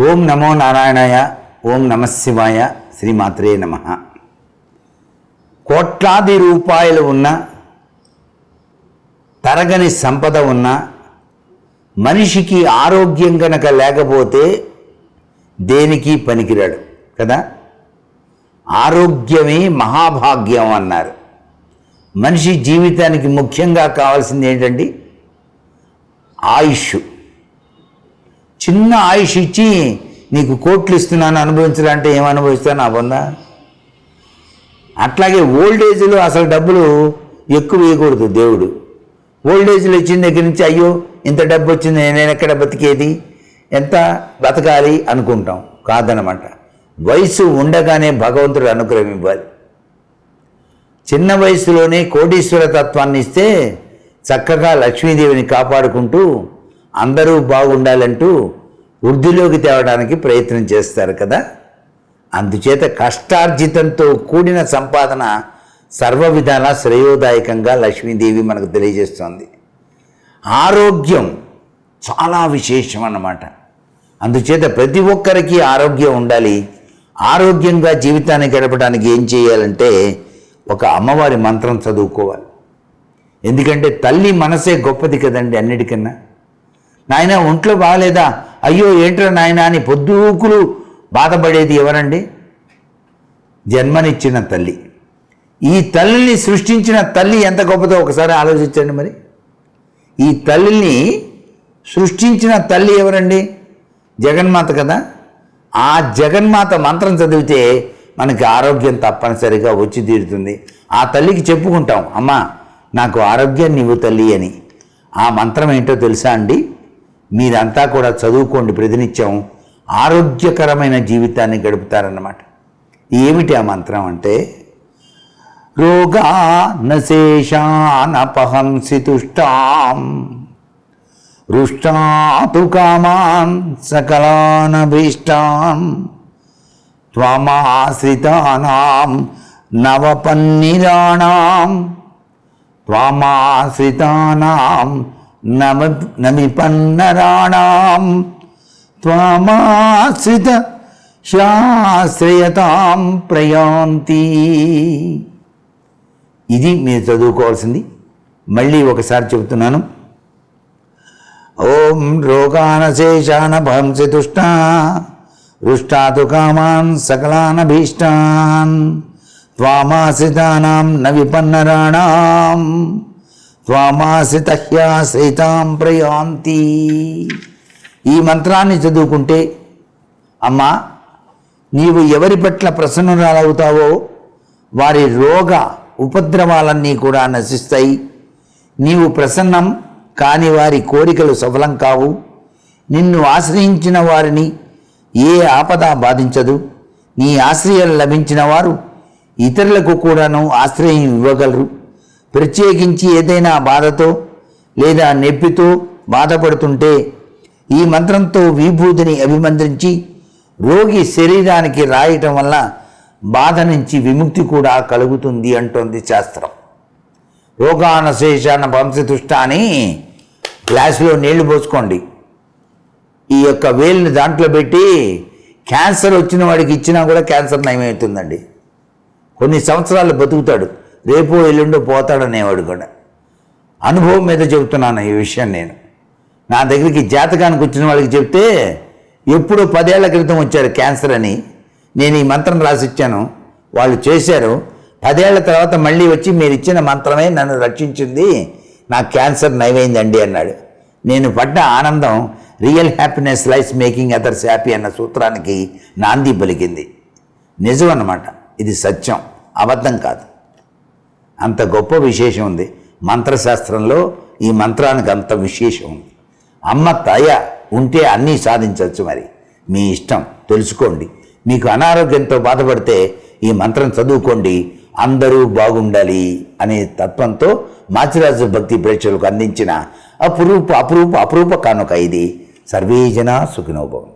ఓం నమో నారాయణాయ ఓం నమశివాయ శ్రీమాత్రే నమ. కోట్లాది రూపాయలు ఉన్న తరగని సంపద ఉన్న మనిషికి ఆరోగ్యం కనుక లేకపోతే దేనికి పనికిరాడు కదా? ఆరోగ్యమే మహాభాగ్యం అన్నారు. మనిషి జీవితానికి ముఖ్యంగా కావాల్సింది ఏంటండి? ఆయుష్. చిన్న ఆయుష్ ఇచ్చి నీకు కోట్లు ఇస్తున్నాను అనుభవించాలంటే ఏం అనుభవిస్తాను ఆ అట్లాగే ఓల్డ్ ఏజ్లో అసలు డబ్బులు ఎక్కువ వేయకూడదు దేవుడు. ఓల్డ్ ఏజ్లో ఇచ్చిన దగ్గర నుంచి అయ్యో ఇంత డబ్బు వచ్చింది నేను ఎక్కడ బతికేది? ఎంత బతకాలి అనుకుంటాం. కాదనమాట. వయసు ఉండగానే భగవంతుడు అనుగ్రహం ఇవ్వాలి. చిన్న వయసులోనే కోటీశ్వర తత్వాన్ని ఇస్తే చక్కగా లక్ష్మీదేవిని కాపాడుకుంటూ అందరూ బాగుండాలంటూ వృద్ధిలోకి తేవడానికి ప్రయత్నం చేస్తారు కదా? అందుచేత కష్టార్జితంతో కూడిన సంపాదన సర్వ విధాల శ్రేయోదాయకంగా లక్ష్మీదేవి మనకు తెలియజేస్తోంది. ఆరోగ్యం చాలా విశేషం అన్నమాట. అందుచేత ప్రతి ఒక్కరికి ఆరోగ్యం ఉండాలి. ఆరోగ్యంగా జీవితాన్ని గడపడానికి ఏం చేయాలంటే ఒక అమ్మవారి మంత్రం చదువుకోవాలి. ఎందుకంటే తల్లి మనసే గొప్పది కదండి అన్నిటికన్నా. నాయన ఒంట్లో బాగాలేదా? అయ్యో ఏంట్రా నాయన అని పొద్దుకులు బాధపడేది ఎవరండి? జన్మనిచ్చిన తల్లి. ఈ తల్లిని సృష్టించిన తల్లి ఎంత గొప్పదో ఒకసారి ఆలోచించండి మరి. ఈ తల్లిని సృష్టించిన తల్లి ఎవరండి? జగన్మాత కదా. ఆ జగన్మాత మంత్రం చదివితే మనకి ఆరోగ్యం తప్పనిసరిగా వచ్చి తీరుతుంది. ఆ తల్లికి చెప్పుకుంటాం అమ్మా నాకు ఆరోగ్యం నీవు తల్లి అని. ఆ మంత్రం ఏంటో తెలుసా అండి? మీరంతా కూడా చదువుకోండి ప్రతినిత్యం ఆరోగ్యకరమైన జీవితాన్ని గడుపుతారన్నమాట. ఏమిటి ఆ మంత్రం అంటే రోగా నశేషానపహంసితుష్టాం రుష్టాతు కామాన్ సకలానభీష్టాన్ త్వమాశ్రితానాం నవపన్నిరాణాం త్వమాశ్రితానాం నమ నమిపన్నరాణాం త్వమాశ్రిత శాశ్రయతాం ప్రయాంతి. ఇది మీరు చదువుకోవాల్సింది. మళ్ళీ ఒకసారి చెబుతున్నాను. ఓం రోగానశేషాన భంసి తుష్ట రుష్టాతు కామాన్ సకలానభీష్టాన్ త్వామాశ్రితానాం నవిపన్నరాణాం. త్వామాశ్రితహ్యాశ్రితాం ప్రయాంతి. ఈ మంత్రాన్ని చదువుకుంటే అమ్మా నీవు ఎవరి పట్ల ప్రసన్నురాలవుతావో వారి రోగ ఉపద్రవాలన్నీ కూడా నశిస్తాయి. నీవు ప్రసన్నం కాని వారి కోరికలు సఫలం కావు. నిన్ను ఆశ్రయించిన వారిని ఏ ఆపద బాధించదు. నీ ఆశ్రయం లభించిన వారు ఇతరులకు కూడాను ఆశ్రయం ఇవ్వగలరు. ప్రత్యేకించి ఏదైనా బాధతో లేదా నొప్పితో బాధపడుతుంటే ఈ మంత్రంతో విభూతిని అభిమంత్రించి రోగి శరీరానికి రాయటం వల్ల బాధ నుంచి విముక్తి కూడా కలుగుతుంది అంటోంది శాస్త్రం. రోగానశేషాన వంశతుష్ట అని గ్లాసులో నీళ్ళు పోసుకోండి. ఈ యొక్క వేలుని దాంట్లో పెట్టి క్యాన్సర్ వచ్చిన వాడికి ఇచ్చినా కూడా క్యాన్సర్ నయమవుతుందండి కొన్ని సంవత్సరాలు బతుకుతాడు. రేపు ఎల్లుండో పోతాడనేవాడు కూడా. అనుభవం మీద చెబుతున్నాను ఈ విషయం నేను. నా దగ్గరికి జాతకానికి వచ్చిన వాళ్ళకి చెప్తే ఎప్పుడో పదేళ్ళ క్రితం వచ్చారు క్యాన్సర్ అని. నేను ఈ మంత్రం రాసిచ్చాను. వాళ్ళు చేశారు. పదేళ్ళ తర్వాత మళ్ళీ వచ్చి మీరు ఇచ్చిన మంత్రమే నన్ను రక్షించింది. నా క్యాన్సర్ నయమైందండి అన్నాడు. నేను పడ్డ ఆనందం real happiness life making others happy అన్న సూత్రానికి నాంది పలికింది. నిజం అన్నమాట ఇది సత్యం. అబద్ధం కాదు. అంత గొప్ప విశేషం ఉంది. మంత్రశాస్త్రంలో ఈ మంత్రానికి అంత విశేషం ఉంది. అమ్మ తయ ఉంటే అన్నీ సాధించవచ్చు మరి. మీ ఇష్టం తెలుసుకోండి. మీకు అనారోగ్యంతో బాధపడితే ఈ మంత్రం చదువుకోండి. అందరూ బాగుండాలి అనే తత్వంతో మాచిరాజు భక్తి ప్రేక్షకులకు అందించిన అపురూప అపురూప అపురూప కానుక ఇది. సర్వే జన సుఖినోభవం